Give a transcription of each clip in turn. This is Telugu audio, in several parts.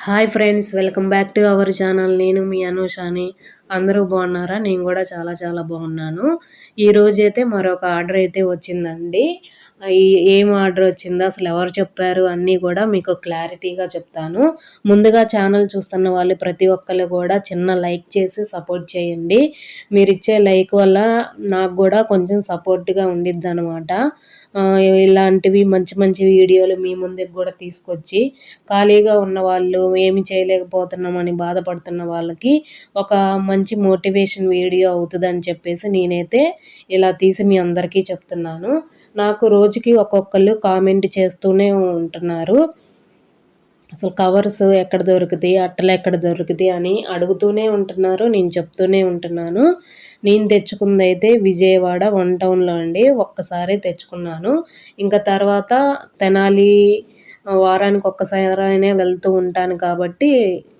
Hi friends welcome back to our channel. నేను మీ అనూషాని. అందరూ బాగున్నారా? నేను కూడా చాలా చాలా బాగున్నాను. ఈరోజైతే మరొక ఆర్డర్ అయితే వచ్చిందండి. ఏం ఆర్డర్ వచ్చిందో అసలు ఎవరు చెప్పారు అన్నీ కూడా మీకు క్లారిటీగా చెప్తాను. ముందుగా ఛానల్ చూస్తున్న వాళ్ళు ప్రతి ఒక్కరు కూడా చిన్న లైక్ చేసి సపోర్ట్ చేయండి. మీరు ఇచ్చే లైక్ వల్ల నాకు కూడా కొంచెం సపోర్ట్గా ఉండిద్ది అనమాట ఇలాంటివి మంచి మంచి వీడియోలు మీ ముందుకు కూడా తీసుకొచ్చి ఖాళీగా ఉన్న వాళ్ళు ఏమి చేయలేకపోతున్నామని బాధపడుతున్న వాళ్ళకి ఒక మంచి మోటివేషన్ వీడియో అవుతుందని చెప్పేసి నేనైతే ఇలా తీసి మీ అందరికీ చెప్తున్నాను. నాకు రోజు రోజుకి ఒక్కొక్కళ్ళు కామెంట్ చేస్తూనే ఉంటున్నారు. అసలు కవర్స్ ఎక్కడ దొరుకుతాయి అట్టలు ఎక్కడ దొరుకుతాయి అని అడుగుతూనే ఉంటున్నారు. నేను చెప్తూనే ఉంటున్నాను. నేను తెచ్చుకుంది అయితే విజయవాడ వన్ టౌన్లో అండి. ఒక్కసారి తెచ్చుకున్నాను. ఇంకా తర్వాత తెనాలి వారానికి ఒక్కసారైనా వెళ్తూ ఉంటాను కాబట్టి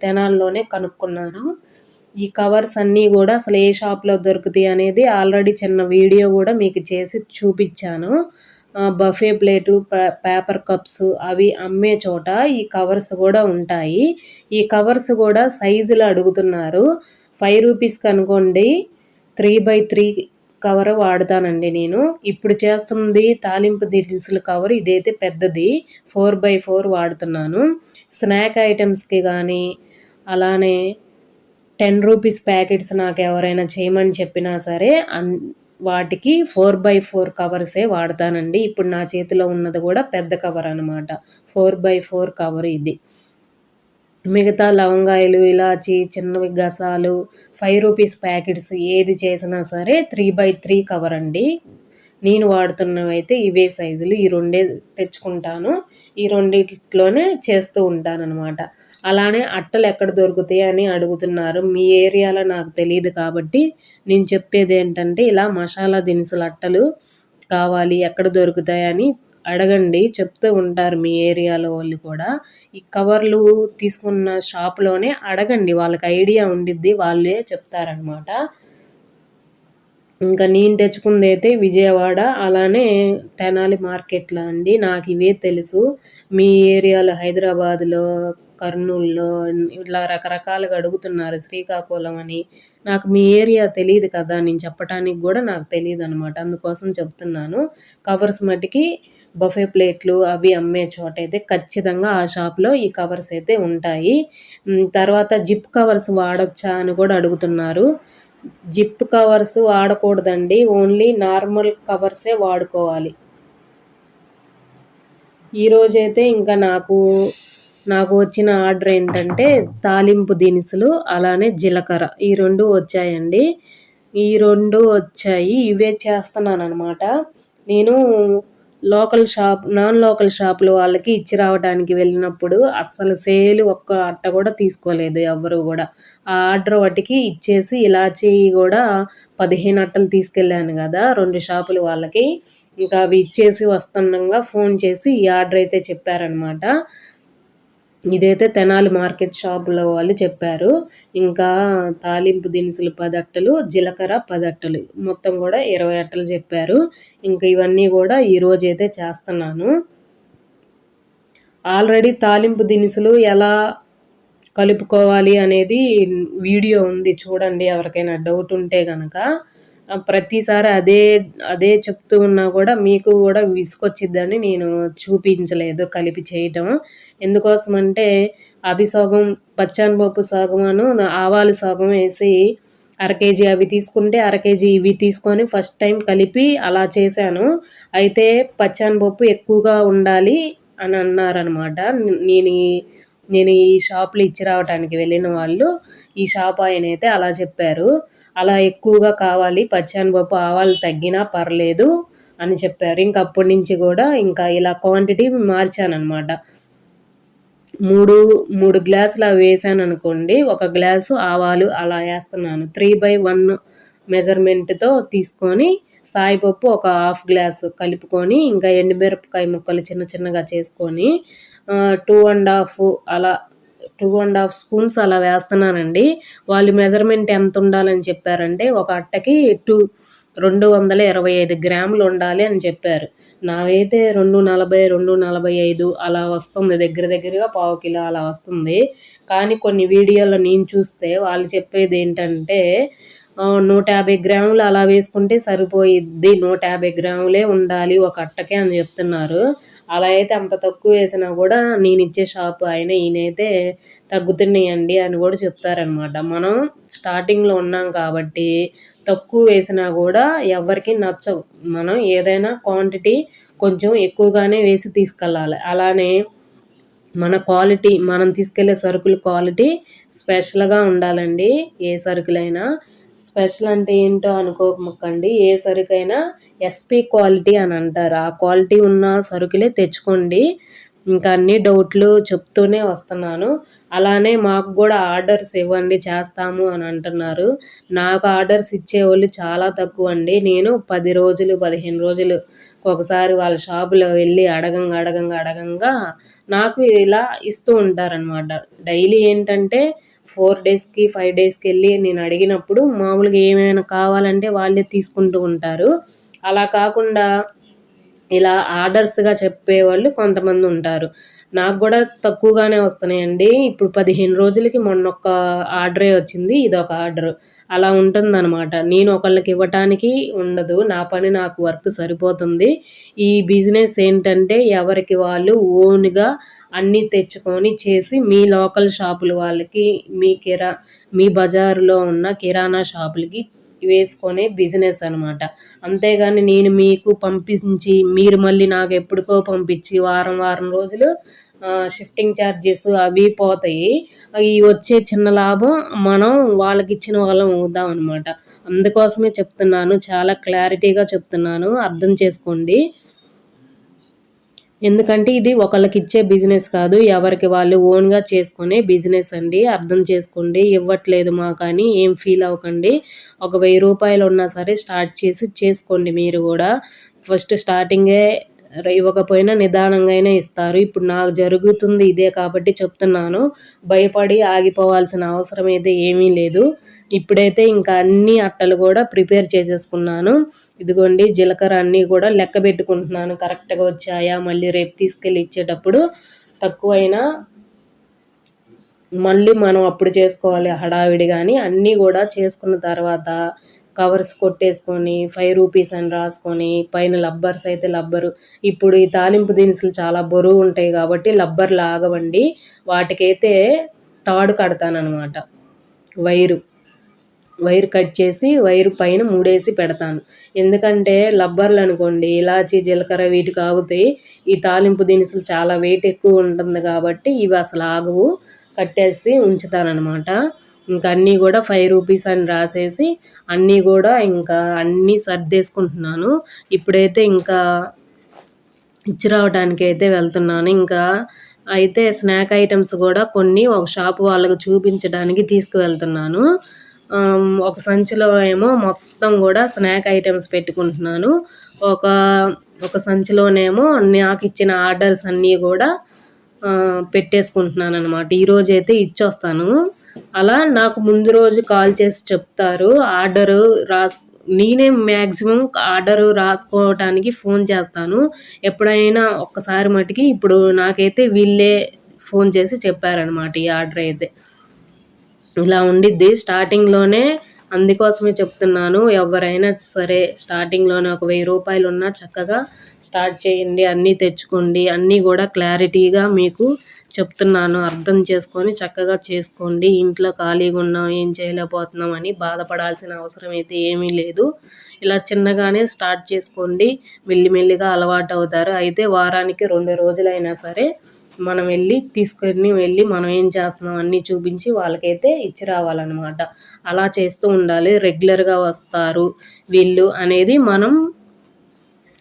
తెనాలిలోనే కనుక్కున్నాను. ఈ కవర్స్ అన్నీ కూడా అసలు ఏ షాప్లో దొరుకుతాయి అనేది ఆల్రెడీ చిన్న వీడియో కూడా మీకు చేసి చూపించాను. బఫే ప్లేటు పేపర్ కప్స్ అవి అమ్మే చోట ఈ కవర్స్ కూడా ఉంటాయి. ఈ కవర్స్ కూడా సైజులు అడుగుతున్నారు. ఫైవ్ రూపీస్కి అనుకోండి త్రీ బై త్రీ కవర్ వాడతానండి నేను. ఇప్పుడు చేస్తుంది తాలింపు దినుసుల కవర్ ఇదైతే పెద్దది ఫోర్ బై ఫోర్ వాడుతున్నాను. స్నాక్ ఐటమ్స్కి కానీ అలానే టెన్ రూపీస్ ప్యాకెట్స్ నాకు ఎవరైనా చేయమని చెప్పినా సరే అన్ వాటికి ఫోర్ బై ఫోర్ కవర్సే వాడతానండి. ఇప్పుడు నా చేతిలో ఉన్నది కూడా పెద్ద కవర్ అనమాట ఫోర్ బై ఫోర్ కవర్ ఇది. మిగతా లవంగాయలు ఇలాచి చిన్నవి గసాలు ఫైవ్ రూపీస్ ప్యాకెట్స్ ఏది చేసినా సరే త్రీ బై త్రీ కవర్ అండి. నేను వాడుతున్నవి అయితే ఇవే సైజులు. ఈ రెండే తెచ్చుకుంటాను. ఈ రెండిట్లోనే చేస్తూ ఉంటాను అనమాట అలానే అట్టలు ఎక్కడ దొరుకుతాయి అని అడుగుతున్నారు. మీ ఏరియాలో నాకు తెలియదు కాబట్టి నేను చెప్పేది ఏంటంటే ఇలా మసాలా దినుసులు అట్టలు కావాలి ఎక్కడ దొరుకుతాయని అడగండి. చెప్తూ ఉంటారు మీ ఏరియాలో వాళ్ళు కూడా. ఈ కవర్లు తీసుకున్న షాప్లోనే అడగండి. వాళ్ళకి ఐడియా ఉండిద్ది వాళ్ళే చెప్తారనమాట ఇంకా నేను తెచ్చుకుంది అయితే విజయవాడ అలానే తెనాలి మార్కెట్లో అండి. నాకు ఇవే తెలుసు. మీ ఏరియాలో హైదరాబాద్లో కర్నూలులో ఇట్లా రకరకాలుగా అడుగుతున్నారు శ్రీకాకుళం అని. నాకు మీ ఏరియా తెలియదు కదా నేను చెప్పడానికి కూడా నాకు తెలియదు అనమాట అందుకోసం చెప్తున్నాను. కవర్స్ మటుకి బఫే ప్లేట్లు అవి అమ్మే చోట అయితే ఖచ్చితంగా ఆ షాప్లో ఈ కవర్స్ అయితే ఉంటాయి. తర్వాత జిప్ కవర్స్ వాడొచ్చా అని కూడా అడుగుతున్నారు. జిప్ కవర్స్ వాడకూడదండి ఓన్లీ నార్మల్ కవర్సే వాడుకోవాలి. ఈరోజైతే ఇంకా నాకు నాకు వచ్చిన ఆర్డర్ ఏంటంటే తాలింపు దినుసులు అలానే జీలకర్ర. ఈ రెండు వచ్చాయండి. ఈ రెండు వచ్చాయి. ఇవే చేస్తున్నాను అనమాట నేను లోకల్ షాప్ నాన్ లోకల్ షాపులు వాళ్ళకి ఇచ్చి రావడానికి వెళ్ళినప్పుడు అస్సలు సేల్ ఒక్క అట్ట కూడా తీసుకోలేదు ఎవరు కూడా. ఆ ఆర్డర్ వాటికి ఇచ్చేసి ఇలాచి కూడా పదిహేను అట్టలు తీసుకెళ్ళాను కదా రెండు షాపులు వాళ్ళకి. ఇంకా అవి ఇచ్చేసి వస్తుండగా ఫోన్ చేసి ఈ ఆర్డర్ అయితే చెప్పారనమాట ఇదైతే తెనాలి మార్కెట్ షాపులో వాళ్ళు చెప్పారు. ఇంకా తాలింపు దినుసులు పది అట్టలు జీలకర్ర పది అట్టలు మొత్తం కూడా ఇరవై అట్టలు చెప్పారు. ఇంకా ఇవన్నీ కూడా ఈరోజు అయితే చేస్తున్నాను. ఆల్రెడీ తాలింపు దినుసులు ఎలా కలుపుకోవాలి అనేది వీడియో ఉంది చూడండి ఎవరికైనా డౌట్ ఉంటే కనుక ప్రతిసారి అదే అదే చెప్తూ ఉన్నా కూడా మీకు కూడా విసుకొచ్చిద్దని నేను చూపించలేదు కలిపి చేయటం. ఎందుకోసం అంటే అవి సగం పచ్చానపప్పు సగమును ఆవాలు సగం వేసి అర కేజీ అవి తీసుకుంటే అర కేజీ ఇవి తీసుకొని ఫస్ట్ టైం కలిపి అలా చేశాను. అయితే పచ్చానపప్పు ఎక్కువగా ఉండాలి అని అన్నారనమాట. నేను నేను ఈ షాప్లో ఇచ్చి రావడానికి వెళ్ళిన వాళ్ళు ఈ షాప్ ఆయన అయితే అలా చెప్పారు. అలా ఎక్కువగా కావాలి పచ్చానపప్పు ఆవాలు తగ్గినా పర్లేదు అని చెప్పారు. ఇంకా అప్పటి నుంచి కూడా ఇంకా ఇలా క్వాంటిటీ మార్చానమాట మూడు మూడు గ్లాసులు అవి వేసాను అనుకోండి ఒక గ్లాసు ఆవాలు అలా వేస్తున్నాను. త్రీ బై వన్ మెజర్మెంట్తో తీసుకొని సాయిపప్పు ఒక హాఫ్ గ్లాసు కలుపుకొని ఇంకా ఎండుమిరపకాయ ముక్కలు చిన్న చిన్నగా చేసుకొని టూ అండ్ హాఫ్ అలా టూ అండ్ హాఫ్ స్పూన్స్ అలా వేస్తున్నానండి. వాళ్ళు మెజర్మెంట్ ఎంత ఉండాలని చెప్పారంటే ఒక అట్టకి టూ రెండు వందల ఇరవై ఐదు గ్రాములు ఉండాలి అని చెప్పారు. నావైతే రెండు నలభై రెండు నలభై ఐదు అలా వస్తుంది. దగ్గర దగ్గరగా పావు కిలో అలా వస్తుంది. కానీ కొన్ని వీడియోలో నేను చూస్తే వాళ్ళు చెప్పేది ఏంటంటే నూట యాభై గ్రాములు అలా వేసుకుంటే సరిపోయిద్ది. నూట యాభై గ్రాములే ఉండాలి ఒక అట్టకే అని చెప్తున్నారు. అలా అయితే అంత తక్కువ వేసినా కూడా నేను ఇచ్చే షాప్ ఆయన ఈయనైతే తగ్గుతున్నాయండి అని కూడా చెప్తారనమాట. మనం స్టార్టింగ్లో ఉన్నాం కాబట్టి తక్కువ వేసినా కూడా ఎవరికి నచ్చవు. మనం ఏదైనా క్వాంటిటీ కొంచెం ఎక్కువగానే వేసి తీసుకెళ్ళాలి. అలానే మన క్వాలిటీ మనం తీసుకెళ్ళే సరుకుల క్వాలిటీ స్పెషల్గా ఉండాలండి. ఏ సరుకులైనా స్పెషల్ అంటే ఏంటో అనుకోకండి. ఏ సరుకైనా ఎస్పీ క్వాలిటీ అని అంటారు. ఆ క్వాలిటీ ఉన్న సరుకులే తెచ్చుకోండి. ఇంకా అన్ని డౌట్లు చెప్తూనే వస్తున్నాను. అలానే మాకు కూడా ఆర్డర్స్ ఇవ్వండి చేస్తాము అని అంటున్నారు. నాకు ఆర్డర్స్ ఇచ్చేవాళ్ళు చాలా తక్కువ అండి నేను పది రోజులు పదిహేను రోజులు ఒకసారి వాళ్ళ షాపులో వెళ్ళి అడగంగా అడగంగా అడగంగా నాకు ఇలా ఇస్తూ ఉంటారనమాట డైలీ ఏంటంటే ఫోర్ డేస్కి ఫైవ్ డేస్కి వెళ్ళి నేను అడిగినప్పుడు మామూలుగా ఏమైనా కావాలంటే వాళ్ళే తీసుకుంటూ ఉంటారు. అలా కాకుండా ఇలా ఆర్డర్స్గా చెప్పేవాళ్ళు కొంతమంది ఉంటారు. నాకు కూడా తక్కువగానే వస్తున్నాయండి. ఇప్పుడు పదిహేను రోజులకి మొన్న ఒక ఆర్డరే వచ్చింది. ఇది ఒక ఆర్డర్. అలా ఉంటుందన్నమాట. నేను ఒకళ్ళకి ఇవ్వటానికి ఉండదు. నా పని నాకు వర్క్ సరిపోతుంది. ఈ బిజినెస్ ఏంటంటే ఎవరికి వాళ్ళు ఓన్గా అన్నీ తెచ్చుకొని చేసి మీ లోకల్ షాపుల వాళ్ళకి మీ కిరా మీ బజారులో ఉన్న కిరాణా షాపులకి వేసుకునే బిజినెస్ అనమాట అంతేగాని నేను మీకు పంపించి మీరు మళ్ళీ నాకు ఎప్పటికో పంపించి వారం వారం రోజులు షిఫ్టింగ్ ఛార్జెస్ అవి పోతాయి. అవి వచ్చే చిన్న లాభం మనం వాళ్ళకి ఇచ్చిన వాళ్ళం అవుదాం అనమాట అందుకోసమే చెప్తున్నాను చాలా క్లారిటీగా చెప్తున్నాను. అర్థం చేసుకోండి. ఎందుకంటే ఇది ఒకళ్ళకి ఇచ్చే బిజినెస్ కాదు ఎవరికి వాళ్ళు ఓన్గా చేసుకునే బిజినెస్ అండి. అర్థం చేసుకోండి ఇవ్వట్లేదు మా కానీ ఏం ఫీల్ అవ్వకండి. ఒక వెయ్యి రూపాయలు ఉన్నా సరే స్టార్ట్ చేసి చేసుకోండి మీరు కూడా. ఫస్ట్ స్టార్టింగే ఇవ్వకపోయినా నిదానంగా అయినా ఇస్తారు. ఇప్పుడు నాకు జరుగుతుంది ఇదే కాబట్టి చెప్తున్నాను. భయపడి ఆగిపోవాల్సిన అవసరం అయితే ఏమీ లేదు. ఇప్పుడైతే ఇంకా అన్ని అట్టలు కూడా ప్రిపేర్ చేసేసుకున్నాను. ఇదిగోండి జీలకర్ర అన్నీ కూడా లెక్క పెట్టుకుంటున్నాను. కరెక్ట్గా వచ్చాయా? మళ్ళీ రేపు తీసుకెళ్ళి ఇచ్చేటప్పుడు తక్కువైనా మళ్ళీ మనం అప్పుడు చేసుకోవాలి హడావిడి కానీ అన్నీ కూడా చేసుకున్న తర్వాత కవర్స్ కొట్టేసుకొని ఫైవ్ రూపీస్ అని రాసుకొని పైన లబ్బర్స్ అయితే లబ్బరు ఇప్పుడు ఈ తాలింపు దినుసులు చాలా బరువు ఉంటాయి కాబట్టి లబ్బర్లు ఆగవండి వాటికైతే తాడు కడతానమాట వైరు. వైర్ కట్ చేసి వైర్ పైన మూడేసి పెడతాను. ఎందుకంటే లబ్బర్లు అనుకోండి ఇలాచి జీలకర్ర వీటికి ఆగుతాయి ఈ తాలింపు దినుసులు చాలా వెయిట్ ఎక్కువ ఉంటుంది కాబట్టి ఇవి అసలు ఆగవు. కట్టేసి ఉంచుతానమాట ఇంకా అన్నీ కూడా ఫైవ్ రూపీస్ అని రాసేసి అన్నీ కూడా ఇంకా అన్నీ సర్దేసుకుంటున్నాను. ఇప్పుడైతే ఇంకా ఇచ్చి రావడానికి అయితే వెళ్తున్నాను. ఇంకా అయితే స్నాక్ ఐటమ్స్ కూడా కొన్ని ఒక షాప్ వాళ్ళకు చూపించడానికి తీసుకువెళ్తున్నాను. ఒక సంచిలో ఏమో మొత్తం కూడా స్నాక్ ఐటమ్స్ పెట్టుకుంటున్నాను. ఒక ఒక సంచిలోనేమో నాకు ఇచ్చిన ఆర్డర్స్ అన్నీ కూడా పెట్టేసుకుంటున్నాను అనమాట ఈరోజు అయితే ఇచ్చొస్తాను. అలా నాకు ముందు రోజు కాల్ చేసి చెప్తారు ఆర్డరు రాస్ నేనే మ్యాక్సిమం ఆర్డర్ రాసుకోవటానికి ఫోన్ చేస్తాను. ఎప్పుడైనా ఒక్కసారి మటుకి ఇప్పుడు నాకైతే వీళ్ళే ఫోన్ చేసి చెప్పారనమాట ఈ ఆర్డర్ అయితే. ఇలా ఉండిద్ది. స్టార్టింగ్లోనే అందుకోసమే చెప్తున్నాను ఎవరైనా సరే స్టార్టింగ్లోనే ఒక వెయ్యి రూపాయలు ఉన్నా చక్కగా స్టార్ట్ చేయండి అన్నీ తెచ్చుకోండి అన్నీ కూడా క్లారిటీగా మీకు చెప్తున్నాను అర్థం చేసుకొని చక్కగా చేసుకోండి ఇంట్లో ఖాళీగా ఉన్నాం ఏం చేయలేకపోతున్నాం అని బాధపడాల్సిన అవసరం అయితే ఏమీ లేదు. ఇలా చిన్నగానే స్టార్ట్ చేసుకోండి మెల్లిమెల్లిగా అలవాటు అవుతారు. అయితే వారానికి రెండు రోజులైనా సరే మనం వెళ్ళి తీసుకొని వెళ్ళి మనం ఏం చేస్తున్నాం అన్నీ చూపించి వాళ్ళకైతే ఇచ్చి రావాలన్నమాట. అలా చేస్తూ ఉండాలి. రెగ్యులర్గా వస్తారు వీళ్ళు అనేది మనం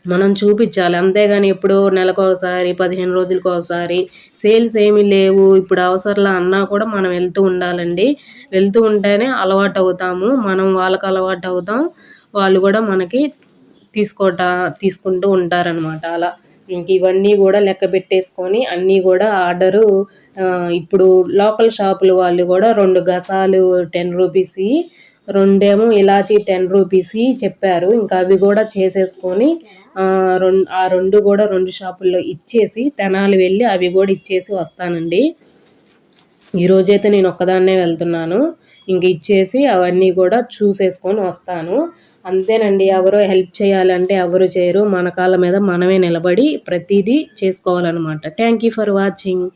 మనం చూపించాలి. అంతేగాని ఇప్పుడు నెలకు ఒకసారి పదిహేను రోజులకు ఒకసారి సేల్స్ ఏమీ లేవు. ఇప్పుడు అవసరంలా అన్నా కూడా మనం వెళ్తూ ఉండాలండి. వెళ్తూ ఉంటేనే అలవాటు అవుతాము మనం వాళ్ళకి అలవాటు అవుతాం వాళ్ళు కూడా మనకి తీసుకోట తీసుకుంటూ ఉంటారనమాట అలా ఇంక ఇవన్నీ కూడా లెక్క పెట్టేసుకొని అన్నీ కూడా ఆర్డరు ఇప్పుడు లోకల్ షాపులు వాళ్ళు కూడా రెండు గసాలు టెన్ రూపీస్ రెండేమో ఇలాచీ టెన్ రూపీస్ చెప్పారు. ఇంకా అవి కూడా చేసేసుకొని రెండు ఆ రెండు కూడా రెండు షాపుల్లో ఇచ్చేసి తెనాలి వెళ్ళి అవి కూడా ఇచ్చేసి వస్తానండి. ఈరోజైతే నేను ఒక్కదాన్నే వెళ్తున్నాను. ఇంక ఇచ్చేసి అవన్నీ కూడా చూసేసుకొని వస్తాను. అంతేనండి ఎవరో హెల్ప్ చేయాలంటే ఎవరు చేయరు. మన కాళ్ళ మీద మనమే నిలబడి ప్రతిదీ చేసుకోవాలన్నమాట. Thank you for watching